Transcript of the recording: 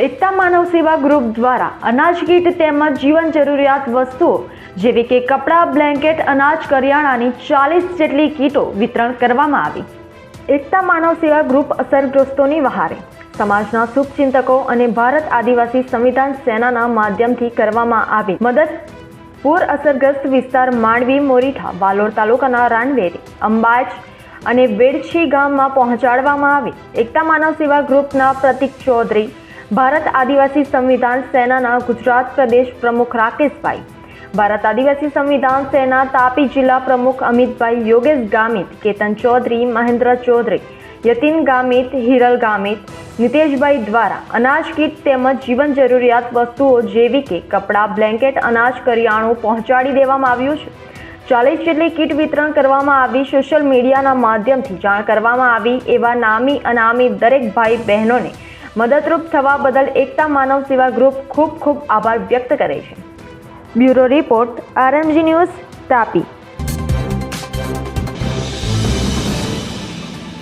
એકતા માનવ સેવા ગ્રુપ દ્વારા અનાજ કીટ તેમજ જીવન જરૂરિયાત વસ્તુઓ, જેવી કે કપડાં, બ્લેન્કેટ, અનાજ, કરિયાણાની ચાલીસ જેટલી કીટો વિતરણ કરવામાં આવી. એકતા માનવ સેવા ગ્રુપ અસરગ્રસ્તોની વહારે. સમાજના શુભચિંતકો અને ભારત આદિવાસી સંવિધાન સેનાના માધ્યમથી કરવામાં આવી મદદ. પૂર અસરગ્રસ્ત વિસ્તાર માંડવી, મોરીઠા વાલોડ તાલુકાના રાનવેરી, અંબાજ અને વેડછી ગામમાં પહોંચાડવામાં આવી. એકતા માનવ સેવા ગ્રુપના પ્રતિક ચૌધરી ભારત આદિવાસી સંવિધાન સેનાના ગુજરાત પ્રદેશ પ્રમુખ રાકેશભાઈ. ભારત આદિવાસી સંવિધાન સેના તાપી જિલ્લા પ્રમુખ અમિતભાઈ યોગેશ ગામિત, કેતન ચૌધરી, મહેન્દ્ર ચૌધરી, યતિન ગામિત, હિરલ ગામિત, નિતેશભાઈ દ્વારા અનાજ કીટ તેમજ જીવન જરૂરિયાત વસ્તુઓ જેવી કે કપડાં, બ્લેન્કેટ, અનાજ, કરિયાણું પહોંચાડી દેવામાં આવ્યું છે. ચાલીસ જેટલી કીટ વિતરણ કરવામાં આવી સોશિયલ મીડિયાના માધ્યમથી જાણ કરવામાં આવી એવા નામી અનામી દરેક ભાઈ બહેનોને મદદરૂપ થવા બદલ એકતા માનવ સેવા ગ્રુપ ખૂબ ખૂબ આભાર વ્યક્ત કરે છે. Bureau report, RMG news, Tapi.